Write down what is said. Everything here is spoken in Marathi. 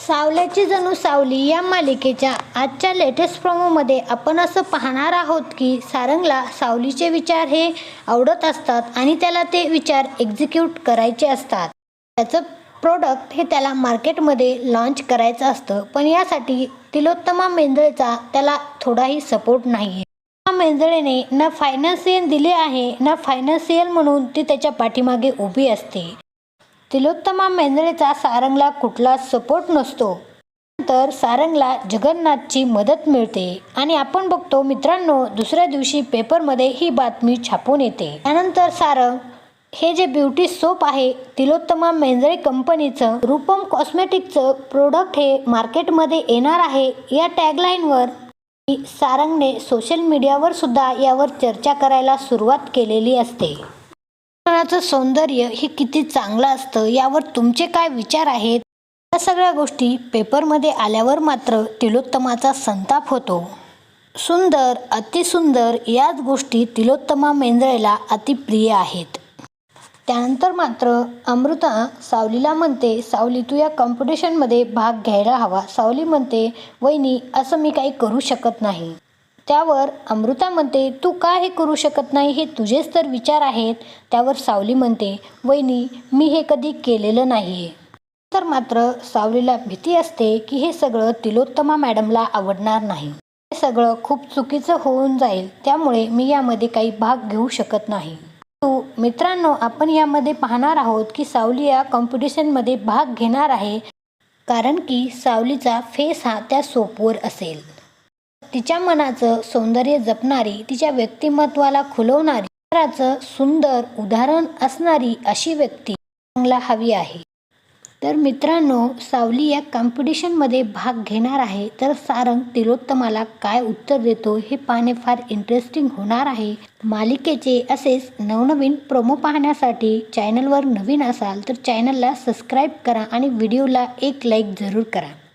सावल्याची जणू सावली या मालिकेच्या आजच्या लेटेस्ट प्रोमोमध्ये आपण असं पाहणार आहोत की सारंगला सावलीचे विचार हे आवडत असतात आणि त्याला ते विचार एक्झिक्यूट करायचे असतात. त्याचं प्रोडक्ट हे त्याला मार्केटमध्ये लॉन्च करायचं असतं पण यासाठी तिलोत्तमा मेंदळेचा त्याला थोडाही सपोर्ट नाही आहे मेंदळेने ना फायनान्शियल दिले आहे ना फायनान्शियल म्हणून ती त्याच्या पाठीमागे उभी असते. तिलोत्तमा मेंदळेचा सारंगला कुठलाच सपोर्ट नसतो. तर सारंगला जगन्नाथची मदत मिळते. आणि आपण बघतो मित्रांनो दुसऱ्या दिवशी पेपरमध्ये ही बातमी छापून येते. त्यानंतर सारंग हे जे ब्युटी सोप आहे तिलोत्तमा मेंजळे कंपनीचं रूपम कॉस्मेटिकचं प्रोडक्ट हे मार्केटमध्ये येणार आहे. या टॅगलाईनवर सारंगने सोशल मीडियावर सुद्धा यावर चर्चा करायला सुरुवात केलेली असते. कोणाचं सौंदर्य हे किती चांगलं असतं यावर तुमचे काय विचार आहेत? या सगळ्या गोष्टी पेपरमध्ये आल्यावर मात्र तिलोत्तमाचा संताप होतो. सुंदर अतिसुंदर याच गोष्टी तिलोत्तमा मेंद्रेला अतिप्रिय आहेत. त्यानंतर मात्र अमृता सावलीला म्हणते सावली तू या कॉम्पिटिशनमध्ये भाग घ्यायला हवा. सावली म्हणते वहिनी असं मी काही करू शकत नाही. त्यावर अमृता म्हणते तू का हे करू शकत नाही? हे तुझेच तर विचार आहेत. त्यावर सावली म्हणते वहिनी मी हे कधी केलेलं नाही तर मात्र सावलीला भीती असते की हे सगळं तिलोत्तमा मॅडमला आवडणार नाही. हे सगळं खूप चुकीचं होऊन जाईल त्यामुळे मी यामध्ये काही भाग घेऊ शकत नाही. तू मित्रांनो आपण यामध्ये पाहणार आहोत की सावली या कॉम्पिटिशनमध्ये भाग घेणार आहे कारण की सावलीचा फेस हा त्या सोपवर असेल. तिच्या मनाचं सौंदर्य जपणारी तिच्या व्यक्तिमत्वाला खुलवणारी सुंदर उदाहरण असणारी अशी व्यक्ती चांगला हवी आहे. तर मित्रांनो सावली या कॉम्पिटिशनमध्ये भाग घेणार आहे. तर सारंग तिलोत्तमाला काय उत्तर देतो हे पाहणे फार इंटरेस्टिंग होणार आहे. मालिकेचे असेच नवनवीन प्रोमो पाहण्यासाठी चॅनलवर नवीन असाल तर चॅनलला सबस्क्राईब करा आणि व्हिडिओला एक लाईक जरूर करा.